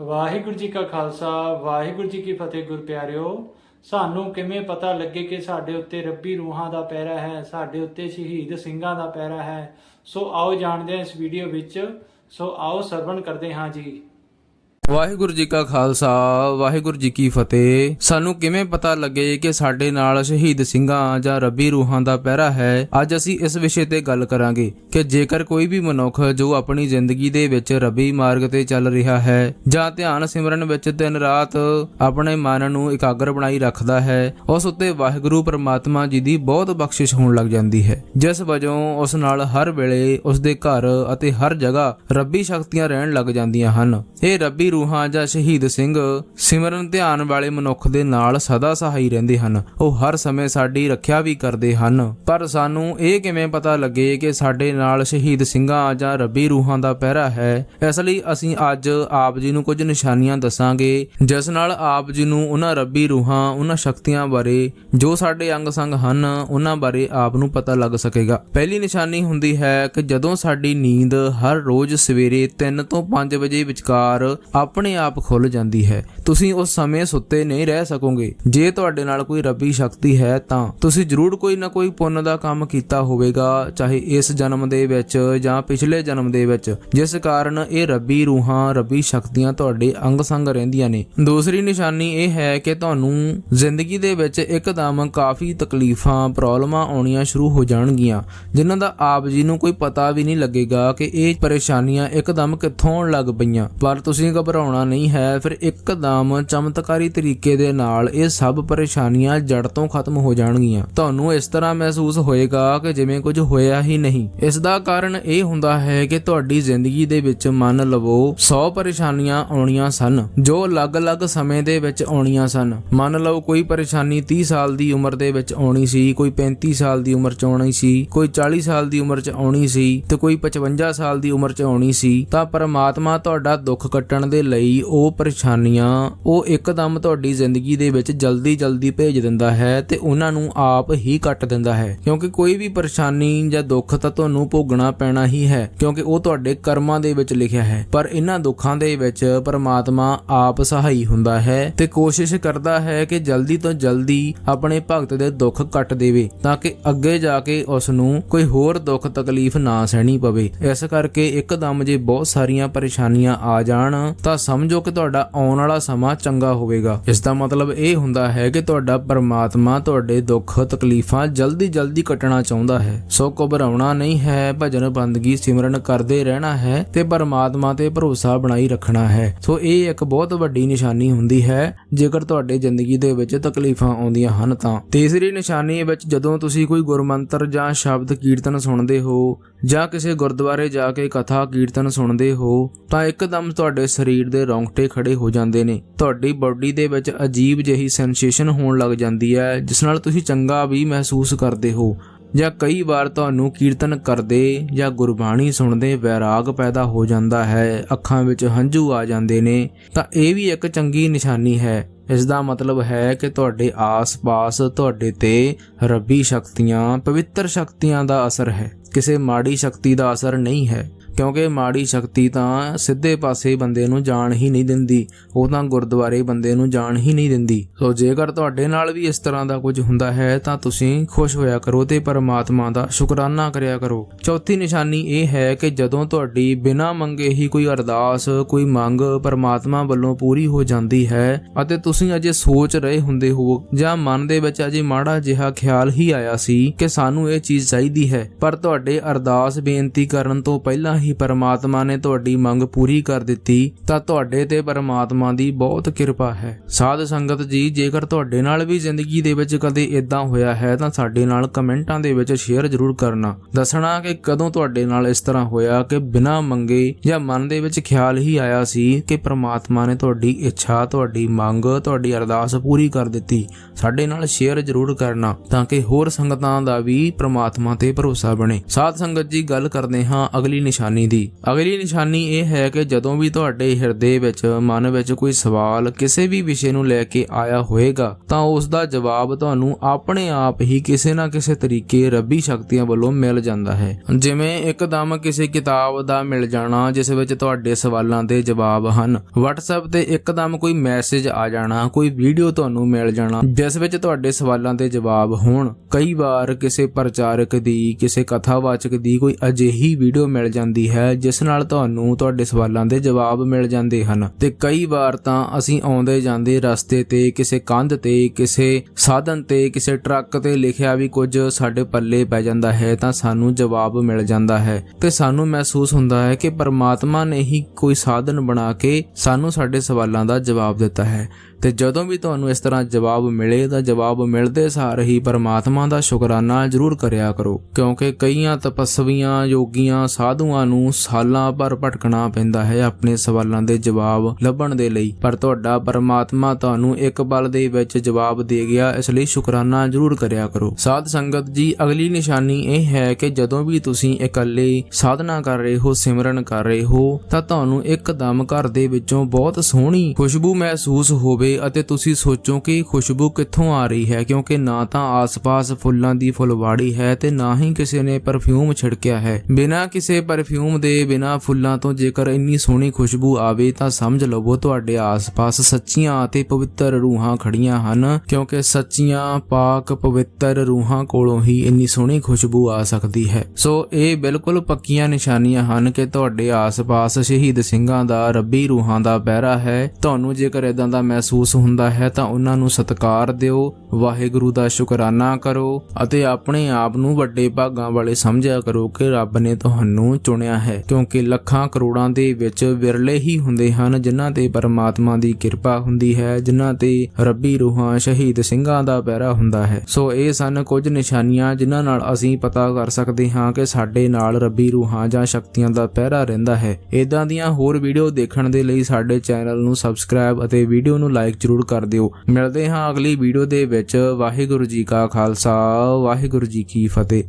ਵਾਹਿਗੁਰੂ ਜੀ ਕਾ ਖਾਲਸਾ, ਵਾਹਿਗੁਰੂ ਜੀ ਕੀ ਫਤਿਹ ਗੁਰ ਪਿਆਰਿਓ। ਸਾਨੂੰ ਕਿਵੇਂ ਪਤਾ ਲੱਗੇ ਕਿ ਸਾਡੇ ਉੱਤੇ ਰੱਬੀ ਰੂਹਾਂ ਦਾ ਪਹਿਰਾ ਹੈ, ਸਾਡੇ ਉੱਤੇ ਸ਼ਹੀਦ ਸਿੰਘਾਂ ਦਾ ਪਹਿਰਾ ਹੈ? ਸੋ ਆਓ ਜਾਣਦੇ ਹਾਂ ਇਸ ਵੀਡੀਓ ਵਿੱਚ। ਸੋ ਆਓ ਸਰਵਣ ਕਰਦੇ ਹਾਂ ਜੀ। ਵਾਹਿਗੁਰੂ ਜੀ ਕਾ ਖਾਲਸਾ, ਵਾਹਿਗੁਰੂ ਜੀ ਕੀ ਫਤਿਹ। ਸਾਨੂੰ ਕਿਵੇਂ ਪਤਾ ਲੱਗੇ ਕਿ ਸਾਡੇ ਨਾਲ ਸ਼ਹੀਦ ਸਿੰਘਾਂ ਜਾਂ ਰੱਬੀ ਰੂਹਾਂ ਦਾ ਪਹਿਰਾ ਹੈ? ਅੱਜ ਅਸੀਂ ਇਸ ਵਿਸ਼ੇ ਤੇ ਗੱਲ ਕਰਾਂਗੇ ਕਿ ਜੇਕਰ ਕੋਈ ਵੀ ਮਨੁੱਖ ਜੋ ਆਪਣੀ ਜ਼ਿੰਦਗੀ ਦੇ ਵਿੱਚ ਰੱਬੀ ਮਾਰਗ ਤੇ ਚੱਲ ਰਿਹਾ ਹੈ ਜਾਂ ਧਿਆਨ ਸਿਮਰਨ ਵਿੱਚ ਦਿਨ ਰਾਤ ਆਪਣੇ ਮਨ ਨੂੰ ਇਕਾਗਰ ਬਣਾਈ ਰੱਖਦਾ ਹੈ, ਉਸ ਉੱਤੇ ਵਾਹਿਗੁਰੂ ਪਰਮਾਤਮਾ ਜੀ ਦੀ ਬਹੁਤ ਬਖਸ਼ਿਸ਼ ਹੋਣ ਲੱਗ ਜਾਂਦੀ ਹੈ। ਜਿਸ ਵਜੋਂ ਉਸ ਨਾਲ ਹਰ ਵੇਲੇ ਉਸ ਦੇ ਘਰ ਅਤੇ ਹਰ ਜਗ੍ਹਾ ਰੱਬੀ ਸ਼ਕਤੀਆਂ ਰਹਿਣ ਲੱਗ ਜਾਂਦੀਆਂ ਹਨ। ਇਹ ਰੱਬੀ ਰੂਹਾਂ ਜਾਂ ਸ਼ਹੀਦ ਸਿੰਘ ਸਿਮਰਨ ਧਿਆਨ ਵਾਲੇ ਮਨੁੱਖ ਦੇ ਨਾਲ ਸਦਾ ਸਹਾਈ ਰਹਿੰਦੇ ਹਨ। ਉਹ ਹਰ ਸਮੇਂ ਸਾਡੀ ਰੱਖਿਆ ਵੀ ਕਰਦੇ ਹਨ। ਪਰ ਸਾਨੂੰ ਇਹ ਕਿਵੇਂ ਪਤਾ ਲੱਗੇ ਕਿ ਸਾਡੇ ਨਾਲ ਸ਼ਹੀਦ ਸਿੰਘਾਂ ਜਾਂ ਰੱਬੀ ਰੂਹਾਂ ਦਾ ਪਹਿਰਾ ਹੈ? ਇਸ ਲਈ ਅਸੀਂ ਅੱਜ ਆਪ ਜੀ ਨੂੰ ਕੁਝ ਨਿਸ਼ਾਨੀਆਂ ਦੱਸਾਂਗੇ, ਜਿਸ ਨਾਲ ਆਪ ਜੀ ਨੂੰ ਉਹਨਾਂ ਰੱਬੀ ਰੂਹਾਂ, ਉਹਨਾਂ ਸ਼ਕਤੀਆਂ ਬਾਰੇ ਜੋ ਸਾਡੇ ਅੰਗ ਸੰਗ ਹਨ, ਉਹਨਾਂ ਬਾਰੇ ਆਪ ਨੂੰ ਪਤਾ ਲੱਗ ਸਕੇਗਾ। ਪਹਿਲੀ ਨਿਸ਼ਾਨੀ ਹੁੰਦੀ ਹੈ ਕਿ ਜਦੋਂ ਸਾਡੀ ਨੀਂਦ ਹਰ ਰੋਜ਼ ਸਵੇਰੇ 3 ਤੋਂ 5 ਵਜੇ ਵਿਚਕਾਰ ਆਪਣੇ ਆਪ ਖੁੱਲ ਜਾਂਦੀ ਹੈ। ਤੁਸੀਂ ਉਸ ਸਮੇਂ ਸੁੱਤੇ ਨਹੀਂ ਰਹਿ ਸਕੋਗੇ। ਜੇ ਤੁਹਾਡੇ ਨਾਲ ਕੋਈ ਰੱਬੀ ਸ਼ਕਤੀ ਹੈ ਤਾਂ ਤੁਸੀਂ ਜ਼ਰੂਰ ਕੋਈ ਨਾ ਕੋਈ ਪੁੰਨ ਦਾ ਕੰਮ ਕੀਤਾ ਹੋਵੇਗਾ, ਚਾਹੇ ਇਸ ਜਨਮ ਦੇ ਵਿੱਚ ਜਾਂ ਪਿਛਲੇ ਜਨਮ ਦੇ ਵਿੱਚ। ਜਿਸ ਕਾਰਨ ਇਹ ਰੱਬੀ ਰੂਹਾਂ, ਰੱਬੀ ਸ਼ਕਤੀਆਂ ਤੁਹਾਡੇ ਅੰਗ ਸੰਗ ਰਹਿੰਦੀਆਂ ਨੇ। ਦੂਸਰੀ ਨਿਸ਼ਾਨੀ ਇਹ ਹੈ ਕਿ ਤੁਹਾਨੂੰ ਜ਼ਿੰਦਗੀ ਦੇ ਵਿੱਚ ਇੱਕਦਮ ਕਾਫੀ ਤਕਲੀਫਾਂ, ਪ੍ਰੋਬਲਮਾਂ ਆਉਣੀਆਂ ਸ਼ੁਰੂ ਹੋ ਜਾਣਗੀਆਂ। ਜਿਨ੍ਹਾਂ ਦਾ ਆਪ ਜੀ ਨੂੰ ਕੋਈ ਪਤਾ ਵੀ ਨਹੀਂ ਲੱਗੇਗਾ ਕਿ ਇਹ ਪਰੇਸ਼ਾਨੀਆਂ ਇੱਕਦਮ ਕਿੱਥੋਂ ਆਉਣ ਲੱਗ ਪਈਆਂ। ਪਰ ਤੁਸੀਂ ਘਬਰਾਉਣਾ ਨਹੀਂ ਹੈ। ਫਿਰ ਇੱਕਦਮ ਚਮਤਕਾਰੀ ਤਰੀਕੇ ਦੇ ਨਾਲ ਇਹ ਸਭ ਪਰੇਸ਼ਾਨੀਆਂ ਜੜ ਤੋਂ ਖਤਮ ਹੋ ਜਾਣਗੀਆਂ। ਤੁਹਾਨੂੰ ਇਸ ਤਰ੍ਹਾਂ ਮਹਿਸੂਸ ਹੋਏਗਾ ਕਿ ਜਿਵੇਂ ਕੁਝ ਹੋਇਆ ਹੀ ਨਹੀਂ। ਇਸ ਦਾ ਕਾਰਨ ਇਹ ਹੁੰਦਾ ਹੈ ਕਿ ਤੁਹਾਡੀ ਜ਼ਿੰਦਗੀ ਦੇ ਵਿੱਚ ਮੰਨ ਲਵੋ 100 ਪਰੇਸ਼ਾਨੀਆਂ ਆਉਣੀਆਂ ਸਨ, ਜੋ ਅਲੱਗ-ਅਲੱਗ ਸਮੇਂ ਦੇ ਵਿੱਚ ਆਉਣੀਆਂ ਸਨ। ਮੰਨ ਲਓ ਕੋਈ ਪਰੇਸ਼ਾਨੀ 30 ਸਾਲ ਦੀ ਉਮਰ ਦੇ ਵਿੱਚ ਆਉਣੀ ਸੀ, ਕੋਈ 35 ਸਾਲ ਦੀ ਉਮਰ 'ਚ ਆਉਣੀ ਸੀ, ਕੋਈ 40 ਸਾਲ ਦੀ ਉਮਰ 'ਚ ਆਉਣੀ ਸੀ ਤੇ ਕੋਈ 55 ਸਾਲ ਦੀ ਉਮਰ 'ਚ ਆਉਣੀ ਸੀ, ਤਾਂ ਪਰਮਾਤਮਾ ਤੁਹਾਡਾ ਦੁੱਖ ਕੱਟਣ ਦੇ ਲਈ ਉਹ ਪਰੇਸ਼ਾਨੀਆਂ, ਉਹ ਇੱਕਦਮ ਤੁਹਾਡੀ ਜ਼ਿੰਦਗੀ ਦੇ ਵਿੱਚ ਜਲਦੀ-ਜਲਦੀ ਭੇਜ ਦਿੰਦਾ ਹੈ ਤੇ ਉਹਨਾਂ ਨੂੰ ਆਪ ਹੀ ਕੱਟ ਦਿੰਦਾ ਹੈ। ਕਿਉਂਕਿ ਕੋਈ ਵੀ ਪਰੇਸ਼ਾਨੀ ਜਾਂ ਦੁੱਖ ਤਾਂ ਤੁਹਾਨੂੰ ਭੋਗਣਾ ਪੈਣਾ ਹੀ ਹੈ, ਕਿਉਂਕਿ ਉਹ ਤੁਹਾਡੇ ਕਰਮਾਂ ਦੇ ਵਿੱਚ ਲਿਖਿਆ ਹੈ। ਪਰ ਇਹਨਾਂ ਦੁੱਖਾਂ ਦੇ ਵਿੱਚ ਪਰਮਾਤਮਾ ਆਪ ਸਹਾਈ ਹੁੰਦਾ ਹੈ ਤੇ ਕੋਸ਼ਿਸ਼ ਕਰਦਾ ਹੈ ਕਿ ਜਲਦੀ ਤੋਂ ਜਲਦੀ ਆਪਣੇ ਭਗਤ ਦੇ ਦੁੱਖ ਕੱਟ ਦੇਵੇ, ਤਾਂ ਕਿ ਅੱਗੇ ਜਾ ਕੇ ਉਸ ਨੂੰ ਕੋਈ ਹੋਰ ਦੁੱਖ ਤਕਲੀਫ ਨਾ ਸਹਿਣੀ ਪਵੇ। ਇਸ ਕਰਕੇ ਇੱਕਦਮ ਜੇ ਬਹੁਤ ਸਾਰੀਆਂ ਪਰੇਸ਼ਾਨੀਆਂ ਆ ਜਾਣ, ਤਾਂ ਸਮਝੋ ਕਿ ਤੁਹਾਡਾ ਆਉਣ ਵਾਲਾ ਸਮਾਂ ਚੰਗਾ ਹੋਵੇਗਾ। ਇਸ ਦਾ ਮਤਲਬ ਇਹ ਹੁੰਦਾ ਹੈ ਕਿ ਤੁਹਾਡਾ ਪਰਮਾਤਮਾ ਤੁਹਾਡੇ ਦੁੱਖ, ਤਕਲੀਫਾਂ ਜਲਦੀ ਜਲਦੀ ਕੱਟਣਾ ਚਾਹੁੰਦਾ ਹੈ। ਸੋ ਘਬਰਾਉਣਾ ਨਹੀਂ ਹੈ, ਭਜਨ ਬੰਦਗੀ ਸਿਮਰਨ ਕਰਦੇ ਰਹਿਣਾ ਹੈ ਤੇ ਪਰਮਾਤਮਾ ਤੇ ਭਰੋਸਾ ਬਣਾਈ ਰੱਖਣਾ ਹੈ। ਸੋ ਇਹ ਇੱਕ ਬਹੁਤ ਵੱਡੀ ਨਿਸ਼ਾਨੀ ਹੁੰਦੀ ਹੈ, ਜੇਕਰ ਤੁਹਾਡੇ ਜ਼ਿੰਦਗੀ ਦੇ ਵਿੱਚ ਤਕਲੀਫਾਂ ਆਉਂਦੀਆਂ ਹਨ ਤਾਂ। ਤੀਸਰੀ ਨਿਸ਼ਾਨੀ ਵਿੱਚ ਜਦੋਂ ਤੁਸੀਂ ਕੋਈ ਗੁਰਮੰਤਰ ਜਾਂ ਸ਼ਬਦ ਕੀਰਤਨ ਸੁਣਦੇ ਹੋ ਜਾਂ ਕਿਸੇ ਗੁਰਦੁਆਰੇ ਜਾ ਕੇ ਕਥਾ ਕੀਰਤਨ ਸੁਣਦੇ ਹੋ, ਤਾਂ ਇੱਕਦਮ ਤੁਹਾਡੇ ਸਰੀਰ ਦੇ ਰੌਂਗਟੇ ਖੜੇ ਹੋ ਜਾਂਦੇ ਨੇ। ਤੁਹਾਡੀ ਬਾਡੀ ਦੇ ਵਿੱਚ ਅਜੀਬ ਜਿਹੀ ਸੈਂਸੇਸ਼ਨ ਹੋਣ ਲੱਗ ਜਾਂਦੀ ਹੈ, ਜਿਸ ਨਾਲ ਤੁਸੀਂ ਚੰਗਾ ਵੀ ਮਹਿਸੂਸ ਕਰਦੇ ਹੋ। ਜਾਂ ਕਈ ਵਾਰ ਤੁਹਾਨੂੰ ਕੀਰਤਨ ਕਰਦੇ ਜਾਂ ਗੁਰਬਾਣੀ ਸੁਣਦੇ ਵੈਰਾਗ ਪੈਦਾ ਹੋ ਜਾਂਦਾ ਹੈ, ਅੱਖਾਂ ਵਿੱਚ ਹੰਝੂ ਆ ਜਾਂਦੇ ਨੇ। ਤਾਂ ਇਹ ਵੀ ਇੱਕ ਚੰਗੀ ਨਿਸ਼ਾਨੀ ਹੈ। ਇਸ ਦਾ ਮਤਲਬ ਹੈ ਕਿ ਤੁਹਾਡੇ ਆਸ-ਪਾਸ, ਤੁਹਾਡੇ ਤੇ ਰੱਬੀ ਸ਼ਕਤੀਆਂ, ਪਵਿੱਤਰ ਸ਼ਕਤੀਆਂ ਦਾ ਅਸਰ ਹੈ। ਕਿਸੇ ਮਾੜੀ ਸ਼ਕਤੀ ਦਾ ਅਸਰ ਨਹੀਂ ਹੈ। ਕਿਉਂਕਿ ਮਾੜੀ ਸ਼ਕਤੀ ਤਾਂ ਸਿੱਧੇ ਪਾਸੇ ਬੰਦੇ ਨੂੰ ਜਾਣ ਹੀ ਨਹੀਂ ਦਿੰਦੀ, ਉਹ ਤਾਂ ਗੁਰਦੁਆਰੇ ਬੰਦੇ ਨੂੰ ਜਾਣ ਹੀ ਨਹੀਂ ਦਿੰਦੀ। ਸੋ ਜੇਕਰ ਤੁਹਾਡੇ ਨਾਲ ਵੀ ਇਸ ਤਰ੍ਹਾਂ ਦਾ ਕੁਝ ਹੁੰਦਾ ਹੈ, ਤਾਂ ਤੁਸੀਂ ਖੁਸ਼ ਹੋਇਆ ਕਰੋ ਤੇ ਪਰਮਾਤਮਾ ਦਾ ਸ਼ੁਕਰਾਨਾ ਕਰਿਆ ਕਰੋ। ਚੌਥੀ ਨਿਸ਼ਾਨੀ ਇਹ ਹੈ ਕਿ ਜਦੋਂ ਤੁਹਾਡੀ ਬਿਨਾਂ ਮੰਗੇ ਹੀ ਕੋਈ ਅਰਦਾਸ, ਕੋਈ ਮੰਗ ਪਰਮਾਤਮਾ ਵੱਲੋਂ ਪੂਰੀ ਹੋ ਜਾਂਦੀ ਹੈ ਅਤੇ ਤੁਸੀਂ ਅਜੇ ਸੋਚ ਰਹੇ ਹੁੰਦੇ ਹੋ ਜਾਂ ਮਨ ਦੇ ਵਿੱਚ ਅਜੇ ਮਾੜਾ ਜਿਹਾ ਖਿਆਲ ਹੀ ਆਇਆ ਸੀ ਕਿ ਸਾਨੂੰ ਇਹ ਚੀਜ਼ ਚਾਹੀਦੀ ਹੈ, ਪਰ ਤੁਹਾਡੇ ਅਰਦਾਸ ਬੇਨਤੀ ਕਰਨ ਤੋਂ ਪਹਿਲਾਂ ਹੀ ਪਰਮਾਤਮਾ ਨੇ ਤੁਹਾਡੀ ਮੰਗ ਪੂਰੀ ਕਰ ਦਿੱਤੀ, ਤਾਂ ਤੁਹਾਡੇ ਤੇ ਪਰਮਾਤਮਾ ਦੀ ਬਹੁਤ ਕਿਰਪਾ ਹੈ। ਸਾਧ ਸੰਗਤ ਜੀ, ਜੇਕਰ ਤੁਹਾਡੇ ਨਾਲ ਵੀ ਜ਼ਿੰਦਗੀ ਦੇ ਵਿੱਚ ਕਦੇ ਇਦਾਂ ਹੋਇਆ ਹੈ, ਤਾਂ ਸਾਡੇ ਨਾਲ ਕਮੈਂਟਾਂ ਦੇ ਵਿੱਚ ਸ਼ੇਅਰ ਜ਼ਰੂਰ ਕਰਨਾ। ਦੱਸਣਾ ਕਿ ਕਦੋਂ ਤੁਹਾਡੇ ਨਾਲ ਇਸ ਤਰ੍ਹਾਂ ਹੋਇਆ ਕਿ ਬਿਨਾਂ ਮੰਗੇ ਜਾਂ ਮਨ ਦੇ ਵਿੱਚ ਖਿਆਲ ਹੀ ਆਇਆ ਸੀ ਕਿ ਪ੍ਰਮਾਤਮਾ ਨੇ ਤੁਹਾਡੀ ਇੱਛਾ, ਤੁਹਾਡੀ ਮੰਗ, ਤੁਹਾਡੀ ਅਰਦਾਸ ਪੂਰੀ ਕਰ ਦਿੱਤੀ। ਸਾਡੇ ਨਾਲ ਸ਼ੇਅਰ ਜ਼ਰੂਰ ਕਰਨਾ, ਤਾਂ ਕਿ ਹੋਰ ਸੰਗਤਾਂ ਦਾ ਵੀ ਪ੍ਰਮਾਤਮਾ ਤੇ ਭਰੋਸਾ ਬਣੇ। ਸਾਧ ਸੰਗਤ ਜੀ, ਗੱਲ ਕਰਦੇ ਹਾਂ ਅਗਲੀ ਨਿਸ਼ਾਨੀ ਨਿਸ਼ਾਨੀ ਦੀ। ਅਗਲੀ ਨਿਸ਼ਾਨੀ ਇਹ ਹੈ ਕਿ ਜਦੋਂ ਵੀ ਤੁਹਾਡੇ ਹਿਰਦੇ ਵਿੱਚ, ਮਨ ਵਿੱਚ ਕੋਈ ਸਵਾਲ ਕਿਸੇ ਵੀ ਵਿਸ਼ੇ ਨੂੰ ਲੈ ਕੇ ਆਇਆ ਹੋਵੇਗਾ, ਤਾਂ ਉਸ ਦਾ ਜਵਾਬ ਤੁਹਾਨੂੰ ਆਪਣੇ ਆਪ ਹੀ ਕਿਸੇ ਨਾ ਕਿਸੇ ਤਰੀਕੇ ਰੱਬੀ ਸ਼ਕਤੀਆਂ ਵੱਲੋਂ ਮਿਲ ਜਾਂਦਾ ਹੈ। ਜਿਵੇਂ ਇੱਕਦਮ ਕਿਸੇ ਕਿਤਾਬ ਦਾ ਮਿਲ ਜਾਣਾ, ਜਿਸ ਵਿੱਚ ਤੁਹਾਡੇ ਸਵਾਲਾਂ ਦੇ ਜਵਾਬ ਹਨ। WhatsApp ਤੇ ਇੱਕਦਮ ਕੋਈ ਮੈਸੇਜ ਆ ਜਾਣਾ, ਕੋਈ ਵੀਡੀਓ ਤੁਹਾਨੂੰ ਮਿਲ ਜਾਣਾ, ਜਿਸ ਵਿੱਚ ਤੁਹਾਡੇ ਸਵਾਲਾਂ ਦੇ ਜਵਾਬ ਹੋਣ। ਕਈ ਵਾਰ ਕਿਸੇ ਪ੍ਰਚਾਰਕ ਦੀ, ਕਿਸੇ ਕਥਾਵਾਚਕ ਦੀ ਕੋਈ ਅਜਿਹੀ ਵੀਡੀਓ ਮਿਲ ਜਾਂਦੀ ਹੈ, ਜਿਸ ਨਾਲ ਤੁਹਾਨੂੰ ਤੁਹਾਡੇ ਸਵਾਲਾਂ ਦੇ ਜਵਾਬ ਮਿਲ ਜਾਂਦੇ ਹਨ। ਤੇ ਕਈ ਵਾਰ ਤਾਂ ਅਸੀਂ ਆਉਂਦੇ ਜਾਂਦੇ ਰਸਤੇ ਤੇ ਕਿਸੇ ਕੰਧ ਤੇ, ਕਿਸੇ ਸਾਧਨ ਤੇ, ਕਿਸੇ ਟਰੱਕ ਤੇ ਲਿਖਿਆ ਵੀ ਕੁਝ ਸਾਡੇ ਪੱਲੇ ਪੈ ਜਾਂਦਾ ਹੈ, ਤਾਂ ਸਾਨੂੰ ਜਵਾਬ ਮਿਲ ਜਾਂਦਾ ਹੈ। ਤੇ ਸਾਨੂੰ ਮਹਿਸੂਸ ਹੁੰਦਾ ਹੈ ਕਿ ਪਰਮਾਤਮਾ ਨੇ ਹੀ ਕੋਈ ਸਾਧਨ ਬਣਾ ਕੇ ਸਾਨੂੰ ਸਾਡੇ ਸਵਾਲਾਂ ਦਾ ਜਵਾਬ ਦਿੱਤਾ ਹੈ। ਤੇ ਜਦੋਂ ਵੀ ਤੁਹਾਨੂੰ ਇਸ ਤਰ੍ਹਾਂ ਜਵਾਬ ਮਿਲੇ ਤਾਂ ਜਵਾਬ ਮਿਲਦੇ ਸਾਰ ਹੀ ਪਰਮਾਤਮਾ ਦਾ ਸ਼ੁਕਰਾਨਾ ਜ਼ਰੂਰ ਕਰਿਆ ਕਰੋ, ਕਿਉਂਕਿ ਕਈਆਂ ਤਪਸਵੀਆਂ ਯੋਗੀਆਂ ਸਾਧੂਆਂ ਨੂੰ ਸਾਲਾਂ ਭਰ ਭਟਕਣਾ ਪੈਂਦਾ ਹੈ ਆਪਣੇ ਸਵਾਲਾਂ ਦੇ ਜਵਾਬ ਲੱਭਣ ਦੇ ਲਈ। ਪਰ ਤੁਹਾਡਾ ਪਰਮਾਤਮਾ ਤੁਹਾਨੂੰ ਇੱਕ ਪਲ ਦੇ ਵਿੱਚ ਜਵਾਬ ਦੇ ਗਿਆ, ਇਸ ਲਈ ਸ਼ੁਕਰਾਨਾ ਜ਼ਰੂਰ ਕਰਿਆ ਕਰੋ। ਸਾਧ ਸੰਗਤ ਜੀ, ਅਗਲੀ ਨਿਸ਼ਾਨੀ ਇਹ ਹੈ ਕਿ ਜਦੋਂ ਵੀ ਤੁਸੀਂ ਇਕੱਲੇ ਸਾਧਨਾ ਕਰ ਰਹੇ ਹੋ, ਸਿਮਰਨ ਕਰ ਰਹੇ ਹੋ, ਤਾਂ ਤੁਹਾਨੂੰ ਇੱਕਦਮ ਘਰ ਦੇ ਵਿੱਚੋਂ ਬਹੁਤ ਸੋਹਣੀ ਖੁਸ਼ਬੂ ਮਹਿਸੂਸ ਹੋਵੇ ਅਤੇ ਤੁਸੀਂ ਸੋਚੋ ਕਿ ਖੁਸ਼ਬੂ ਕਿੱਥੋਂ ਆ ਰਹੀ ਹੈ, ਕਿਉਂਕਿ ਨਾ ਤਾਂ ਆਸ-ਪਾਸ ਫੁੱਲਾਂ ਦੀ ਫੁਲਵਾੜੀ ਹੈ ਤੇ ਨਾ ਹੀ ਕਿਸੇ ਨੇ ਪਰਫਿਊਮ ਛਿੜਕਿਆ ਹੈ। ਬਿਨਾਂ ਕਿਸੇ ਪਰਫਿਊਮ ਦੇ, ਬਿਨਾਂ ਫੁੱਲਾਂ ਤੋਂ ਜੇਕਰ ਇੰਨੀ ਸੋਹਣੀ ਖੁਸ਼ਬੂ ਆਵੇ ਤਾਂ ਸਮਝ ਲਵੋ ਤੁਹਾਡੇ ਆਸ-ਪਾਸ ਸੱਚੀਆਂ ਅਤੇ ਪਵਿੱਤਰ ਰੂਹਾਂ ਖੜੀਆਂ ਹਨ, ਕਿਉਂਕਿ ਸੱਚੀਆਂ, ਪਾਕ, ਪਵਿੱਤਰ ਰੂਹਾਂ ਕੋਲੋਂ ਹੀ ਇੰਨੀ ਸੋਹਣੀ ਖੁਸ਼ਬੂ ਆ ਸਕਦੀ ਹੈ। ਸੋ ਇਹ ਬਿਲਕੁਲ ਪੱਕੀਆਂ ਨਿਸ਼ਾਨੀਆਂ ਹਨ ਕਿ ਤੁਹਾਡੇ ਆਸ-ਪਾਸ ਸ਼ਹੀਦ ਸਿੰਘਾਂ ਦਾ, ਰੱਬੀ ਰੂਹਾਂ ਦਾ ਪਹਿਰਾ ਹੈ। ਤੁਹਾਨੂੰ ਜੇਕਰ ਇਦਾਂ ਦਾ ਮਹਿਸੂਸ ਹੁੰਦਾ ਹੈ ਤਾਂ ਉਹਨਾਂ ਨੂੰ ਸਤਿਕਾਰ ਦਿਓ, ਵਾਹਿਗੁਰੂ ਦਾ ਸ਼ੁਕਰਾਨਾ ਕਰੋ ਅਤੇ ਆਪਣੇ ਆਪ ਨੂੰ ਵੱਡੇ ਭਾਗਾਂ ਵਾਲੇ ਸਮਝਿਆ ਕਰੋ ਕਿ ਰੱਬ ਨੇ ਤੁਹਾਨੂੰ ਚੁਣਿਆ ਹੈ, ਕਿਉਂਕਿ ਲੱਖਾਂ ਕਰੋੜਾਂ ਦੇ ਵਿੱਚ ਵਿਰਲੇ ਹੀ ਹੁੰਦੇ ਹਨ, ਜਿਨ੍ਹਾਂ ਤੇ ਪਰਮਾਤਮਾ ਦੀ ਕਿਰਪਾ ਹੁੰਦੀ ਹੈ, ਜਿਨ੍ਹਾਂ ਤੇ ਰੱਬੀ ਰੂਹਾਂ ਸ਼ਹੀਦ ਸਿੰਘਾਂ ਦਾ ਪਹਿਰਾ ਹੁੰਦਾ ਹੈ। ਸੋ ਇਹ ਸਨ ਕੁਝ ਨਿਸ਼ਾਨੀਆਂ ਜਿਨ੍ਹਾਂ ਨਾਲ ਅਸੀਂ ਪਤਾ ਕਰ ਸਕਦੇ ਹਾਂ ਕਿ ਸਾਡੇ ਨਾਲ ਰੱਬੀ ਰੂਹਾਂ ਜਾਂ ਸ਼ਕਤੀਆਂ ਦਾ ਪਹਿਰਾ ਰਹਿੰਦਾ ਹੈ। ਇਦਾਂ ਦੀਆਂ ਹੋਰ ਵੀਡੀਓ ਦੇਖਣ ਦੇ ਲਈ ਸਾਡੇ ਚੈਨਲ ਨੂੰ ਸਬਸਕ੍ਰਾਈਬ ਅਤੇ ਵੀਡੀਓ ਨੂੰ ਲਾਈਕ ਲਾਈਕ ਜ਼ਰੂਰ ਕਰ ਦਿਓ। ਮਿਲਦੇ ਹਾਂ ਅਗਲੀ ਵੀਡੀਓ ਦੇ ਵਿੱਚ। ਵਾਹਿਗੁਰੂ ਜੀ ਕਾ ਖਾਲਸਾ, ਵਾਹਿਗੁਰੂ ਜੀ ਕੀ ਫਤਿਹ।